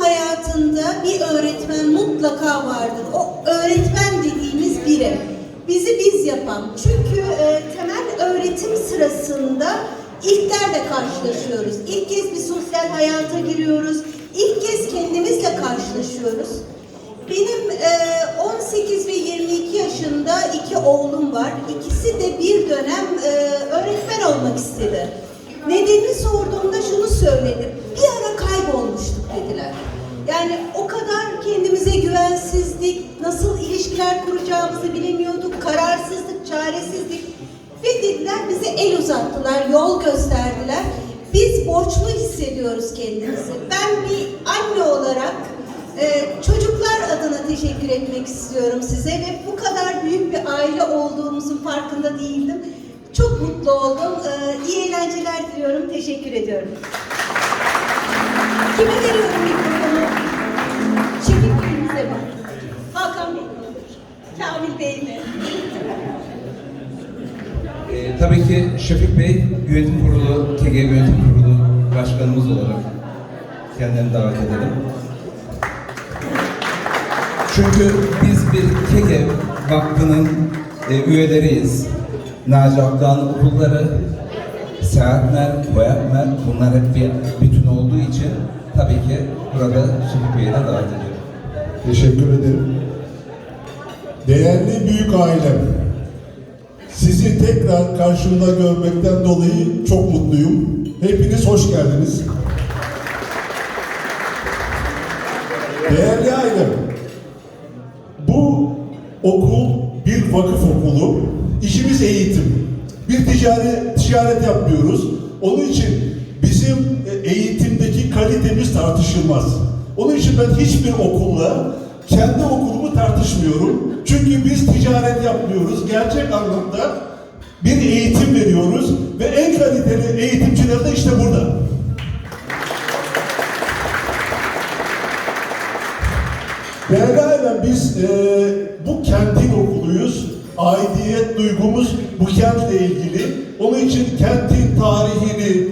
Hayatında bir öğretmen mutlaka vardır. O öğretmen dediğimiz biri. Bizi biz yapan. Çünkü e, temel öğretim sırasında ilklerle karşılaşıyoruz. İlk kez bir sosyal hayata giriyoruz. İlk kez kendimizle karşılaşıyoruz. Benim e, 18 ve 22 yaşında iki oğlum var. İkisi de bir dönem e, öğretmen olmak istedi. Nedenini sorduğumda şunu söyledim. Yani o kadar kendimize güvensizlik, nasıl ilişkiler kuracağımızı bilemiyorduk, kararsızlık, çaresizlik. Ve dediler bize el uzattılar, yol gösterdiler. Biz borçlu hissediyoruz kendimizi. Ben bir anne olarak ee, çocuklar adına teşekkür etmek istiyorum size ve bu kadar büyük bir aile olduğumuzun farkında değildim. Çok mutlu oldum. Ee, iyi eğlenceler diliyorum. Teşekkür ediyorum. Kime veriyorum mikrofonu? Bey mi? Ee, tabii ki Şefik Bey, yönetim kurulu, TG yönetim kurulu başkanımız olarak kendilerini davet edelim. Çünkü biz bir TG Vakfı'nın e, üyeleriyiz. Naci Akdağ'ın okulları, Seyahatmer, Koyakmer bunlar hep bir bütün olduğu için tabii ki burada Şefik Bey'i de davet ediyorum. Teşekkür ederim. Değerli büyük ailem, sizi tekrar karşımda görmekten dolayı çok mutluyum. Hepiniz hoş geldiniz. Değerli ailem, bu okul bir vakıf okulu. İşimiz eğitim. Bir ticaret, ticaret yapmıyoruz. Onun için bizim e, eğitimdeki kalitemiz tartışılmaz. Onun için ben hiçbir okulla kendi okulumu tartışmıyorum. Çünkü biz ticaret yapmıyoruz. Gerçek anlamda bir eğitim veriyoruz ve en kaliteli eğitimciler de işte burada. Değerli biz e, bu kentin okuluyuz. Aidiyet duygumuz bu kentle ilgili. Onun için kentin tarihini,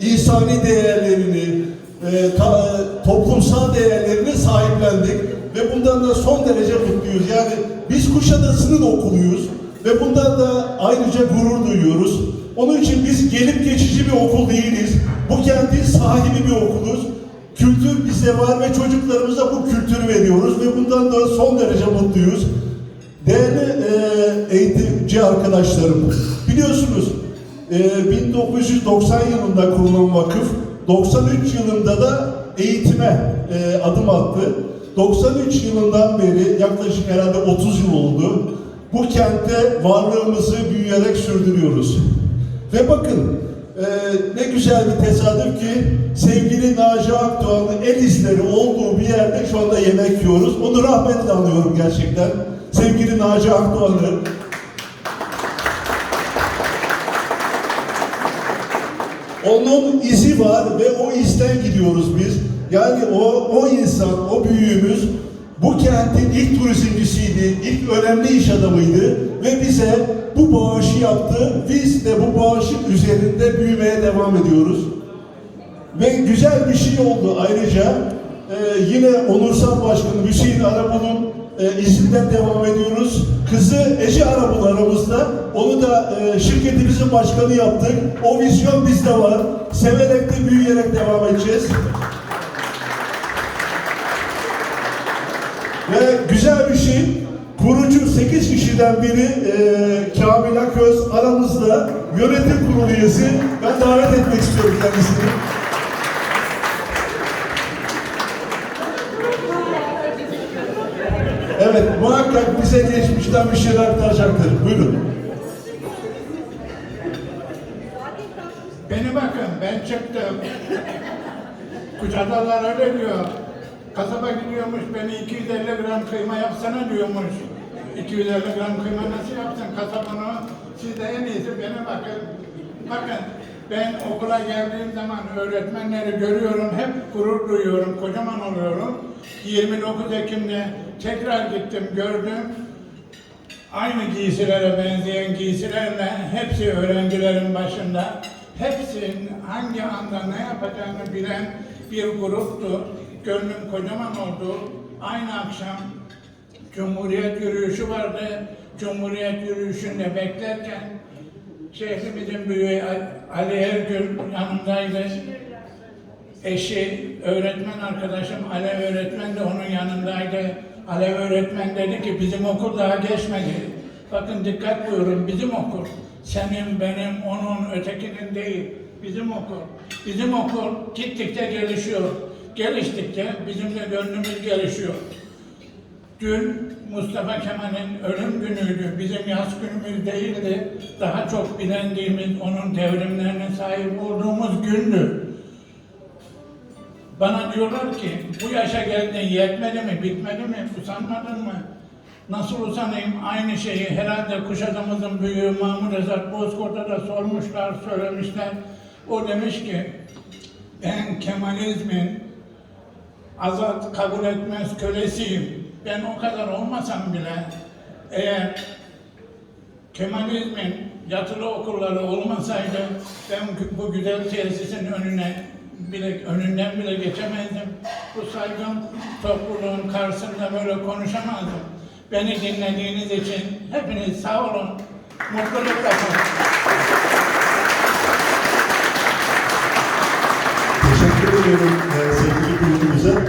insani değerlerini, e, ta- toplumsal değerlerini sahiplendik. Ve bundan da son derece mutluyuz. Yani biz Kuşadası'nın okuluyuz. Ve bundan da ayrıca gurur duyuyoruz. Onun için biz gelip geçici bir okul değiliz. Bu kentin sahibi bir okuluz. Kültür bize var ve çocuklarımıza bu kültürü veriyoruz ve bundan da son derece mutluyuz. Değerli e, eğitimci arkadaşlarım, biliyorsunuz e, 1990 yılında kurulan vakıf, 93 yılında da eğitime e, adım attı. 93 yılından beri yaklaşık herhalde 30 yıl oldu. Bu kentte varlığımızı büyüyerek sürdürüyoruz. Ve bakın e, ne güzel bir tesadüf ki sevgili Naci Akdoğan'ın el izleri olduğu bir yerde şu anda yemek yiyoruz. Onu rahmetle anıyorum gerçekten. Sevgili Naci Akdoğan'ı. Onun izi var ve o izden gidiyoruz biz. Yani o, o insan, o büyüğümüz bu kentin ilk turizmcisiydi, ilk önemli iş adamıydı ve bize bu bağışı yaptı. Biz de bu bağışın üzerinde büyümeye devam ediyoruz. Ve güzel bir şey oldu ayrıca. e, yine Onursal Başkanı Hüseyin Arabul'un e, izinden devam ediyoruz. Kızı Ece Arabul aramızda. Onu da e, şirketimizin başkanı yaptık. O vizyon bizde var. Severek de büyüyerek devam edeceğiz. Ve güzel bir şey, kurucu 8 kişiden biri e, Kamil Aköz aramızda yönetim kurulu üyesi. Ben davet etmek istiyorum kendisini. Evet, muhakkak bize geçmişten bir şeyler aktaracakdır. Buyurun. Beni bakın ben çıktım. Kucadalar öyle diyor. Kasaba gidiyormuş beni 250 gram kıyma yapsana diyormuş. 250 gram kıyma nasıl yapsın kasabını? Siz de en iyisi beni bakın. Bakın ben okula geldiğim zaman öğretmenleri görüyorum, hep gurur duyuyorum, kocaman oluyorum. 29 Ekim'de tekrar gittim, gördüm. Aynı giysilere benzeyen giysilerle hepsi öğrencilerin başında. Hepsinin hangi anda ne yapacağını bilen bir gruptu. Gönlüm kocaman oldu. Aynı akşam Cumhuriyet yürüyüşü vardı. Cumhuriyet yürüyüşünde beklerken şehrimizin büyüğü Ali Ergül yanımdaydı. Eşi, öğretmen arkadaşım Alev öğretmen de onun yanındaydı. Alev öğretmen dedi ki bizim okul daha geçmedi. Bakın dikkat buyurun bizim okul. Senin, benim, onun, ötekinin değil. Bizim okul. Bizim okul gittikçe gelişiyor. Geliştikçe bizim de gönlümüz gelişiyor. Dün Mustafa Kemal'in ölüm günüydü. Bizim yaz günümüz değildi. Daha çok bilendiğimiz, onun devrimlerine sahip olduğumuz gündü. Bana diyorlar ki bu yaşa geldin yetmedi mi, bitmedi mi, usanmadın mı? Nasıl usanayım? Aynı şeyi herhalde Kuşadamızın büyüğü Mahmut Ezat Bozkurt'a da sormuşlar, söylemişler. O demiş ki ben Kemalizmin azat kabul etmez kölesiyim. Ben o kadar olmasam bile eğer Kemalizmin yatılı okulları olmasaydı ben bu güzel tesisin önüne bile önünden bile geçemezdim. Bu saygın topluluğun karşısında böyle konuşamazdım. Beni dinlediğiniz için hepiniz sağ olun. Mutlulukla kalın. Teşekkür ediyorum ዘንድ